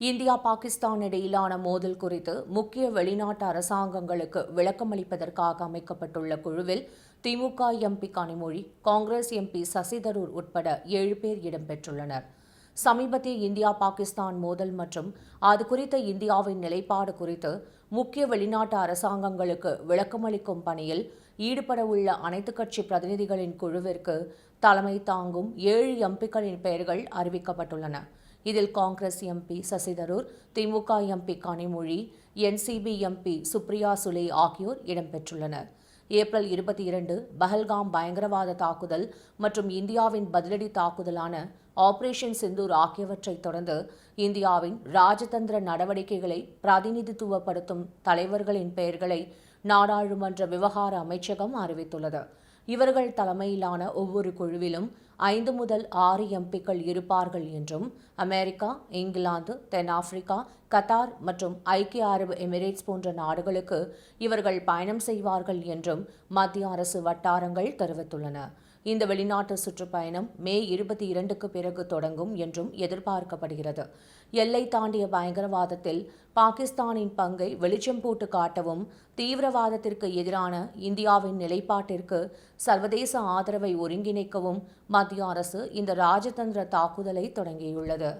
India Pakistan இடையிலான மோதல் குறித்து முக்கிய வெளிநாட்டு அரசாங்கங்களுக்கு விளக்கமளிப்பதற்காக அமைக்கப்பட்டுள்ள குழுவில் திமுக MP Kanimozhi Congress MP Shashi Tharoor உட்பட ஏழு பேர் இடம்பெற்றுள்ளனர். சமீபத்திய இந்தியா பாகிஸ்தான் மோதல் மற்றும் அது குறித்த இந்தியாவின் நிலைப்பாடு குறித்து முக்கிய வெளிநாட்டு அரசாங்கங்களுக்கு விளக்கமளிக்கும் பணியில் ஈடுபடவுள்ள அனைத்து கட்சி பிரதிநிதிகளின் குழுவிற்கு தலைமை தாங்கும் ஏழு எம்பிக்களின் பெயர்கள் அறிவிக்கப்பட்டுள்ளன. இதில் Congress MP Shashi Tharoor DMK MP Kanimozhi NCP MP Supriya Sule ஆகியோர் இடம்பெற்றுள்ளனர். ஏப்ரல் இருபத்தி இரண்டு பஹல்காம் பயங்கரவாத தாக்குதல் மற்றும் இந்தியாவின் பதிலடி தாக்குதலான ஆபரேஷன் சிந்தூர் ஆகியவற்றை தொடர்ந்து இந்தியாவின் ராஜதந்திர நடவடிக்கைகளை பிரதிநிதித்துவப்படுத்தும் தலைவர்களின் பெயர்களை நாடாளுமன்ற விவகார அமைச்சகம் அறிவித்துள்ளது. இவர்கள் தலைமையிலான ஒவ்வொரு குழுவிலும் ஐந்து முதல் ஆறு எம்பிக்கள் இருப்பார்கள் என்றும் அமெரிக்கா இங்கிலாந்து தென்னாப்பிரிக்கா கத்தார் மற்றும் ஐக்கிய அரபு எமிரேட்ஸ் போன்ற நாடுகளுக்கு இவர்கள் பயணம் செய்வார்கள் என்றும் மத்திய அரசு வட்டாரங்கள் தெரிவித்துள்ளன. இந்த வெளிநாட்டு சுற்றுப்பயணம் மே இருபத்தி இரண்டுக்கு பிறகு தொடங்கும் என்றும் எதிர்பார்க்கப்படுகிறது. எல்லை தாண்டிய பயங்கரவாதத்தில் பாகிஸ்தானின் பங்கை வெளிச்சம் போட்டு காட்டவும் தீவிரவாதத்திற்கு எதிரான இந்தியாவின் நிலைப்பாட்டிற்கு சர்வதேச ஆதரவை ஒருங்கிணைக்கவும் மத்திய அரசு இந்த ராஜதந்திர தாக்குதலை தொடங்கியுள்ளது.